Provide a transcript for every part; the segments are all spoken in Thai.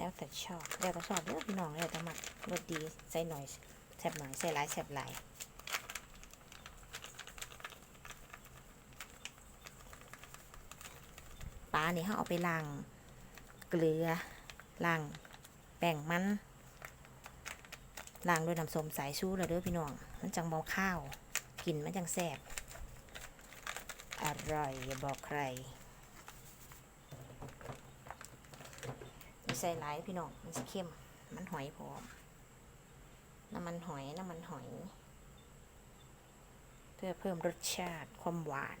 แล้วแต่ชอบแล้วก็ชอบเด้อพี่น้องแล้วแต่มักรสดีใส่หน่อยแซ่บหน่อยใส่หลายแซ่บหลายปลาเนี่เขาเอาไปล้างเกลือล้างแป้งมันล้างด้วยน้ำส้มสายชูแล้วเด้อพี่น้องมันจังเบาข้าวกลิ่นมันจังแซ่บอร่อยอย่าบอกใคร ใส่หลายพี่น้องมันจะเข้ม มันหอยพร้อมน้ำมันหอยน้ำมันหอย เพื่อเพิ่มรสชาติความหวาน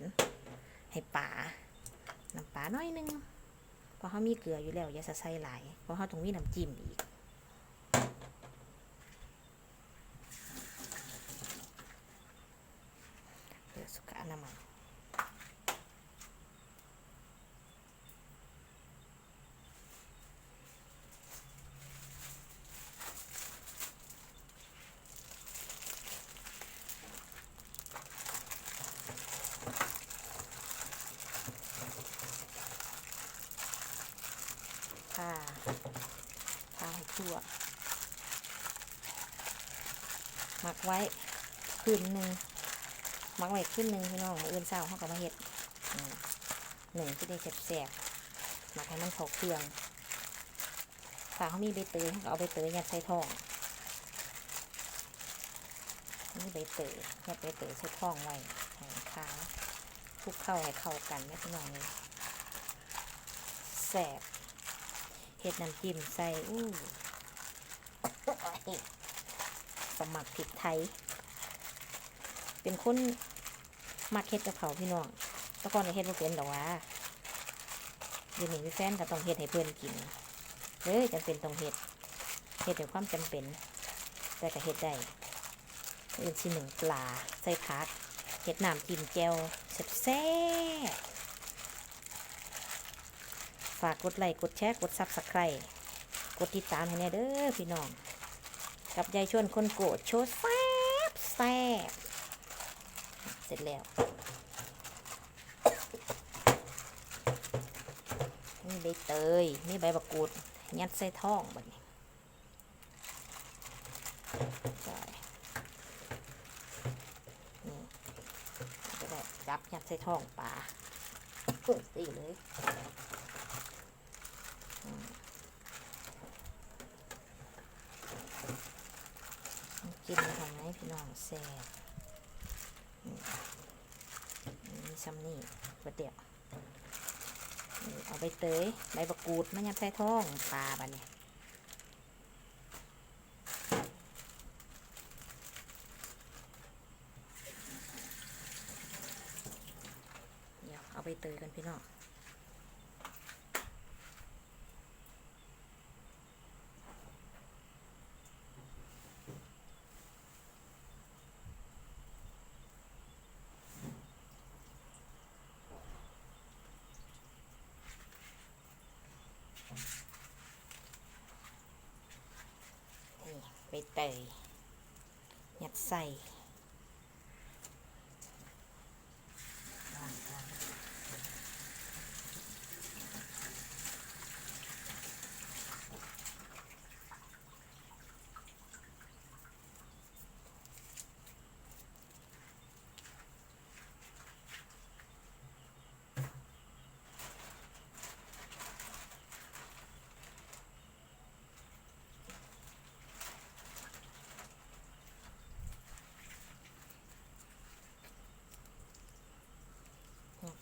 ให้ป่าน้ำปลาน้อยหนึงเพราะเขามีเกลืออยู่แล้วอย่าใส่หลายเพราะเขาต้องมีน้ำจิ้มอีก เพื่อสุขอนามัย ค่ะั่ว หมักไว้คืนหนึ่งหมักไว้คืนหนึ่งพี่น้องมื้ออื่นเช้าเขาก็มาเห็ดอืมหนึ่งที่ได้แสบๆหมักให้มันเขาเครื่องถ้าเขามีใบเตยเขาเอาใบเตยยัดใส่ท้องนี่ใบเตยยัดใบเตยใส่ท้องไว้ให้มันขาวคลุกเข้าให้เข้ากันนะพี่น้องเลยแสบเห็ดน้ำจิ้มใส่อู้ สมัครผิดไทย เป็นคนมักเฮ็ดกับเขาพี่น้องตะก่อนก็เฮ็ดบ่เป็นดอกว่าเดี๋ยวนี้มีแฟนก็ต้องเฮ็ดให้เพื่อนกินเลยจำเป็นต้องเฮ็ดเฮ็ดด้วยความจำเป็น แต่ก็เฮ็ดได้อื่นสิหนึ่งปลาใส่ผักเฮ็ดน้ำจิ้มแจ่วแซ่บฝากกดไลค์กดแชร์กดซับสไครต์กดติดตามให้แน่เด้อพี่น้อง กับยายชวนคนโกรธโชว์แซ่บแซบเสร็จแล้วนี่ใบเตยนี่ใบบักกูดยัดใส่ท้องบัดนี้ใช่นี่จะได้จับยัดใส่ท้องปลาเปิดตีเลย กินทำไหมพี่น้องแซ่บมีซัมนี่บะเดี๋ยวเอาใบเตยใบบักกูดมันยัดใส่ท้องปลาบะเนี่ยเดี๋ยวเอาใบเตยกันพี่น้อง นี่ ใบเตยยัดใส่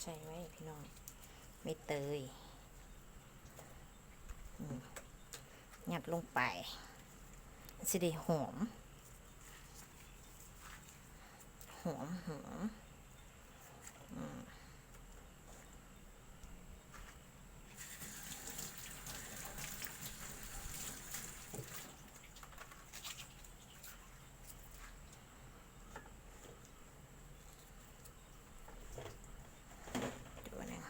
ใส่ไว้พี่น้องใบเตยหยัดลงไปสิได้หอม หอมหอมอืมตัวหนึง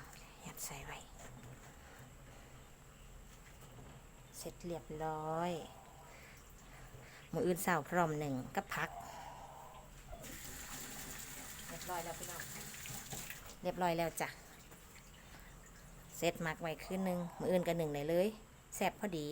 ยัดใส่ไว้ เสร็จเรียบร้อยมืออื่นเสาพร้อมหนึ่งก็พัก เรียบร้อยแล้วพี่น้องเรียบร้อยแล้วจ้ะเสร็จมักไว้คืนหนึ่งมืออื่นกันหนึ่งได้เลยแซ่บพอดี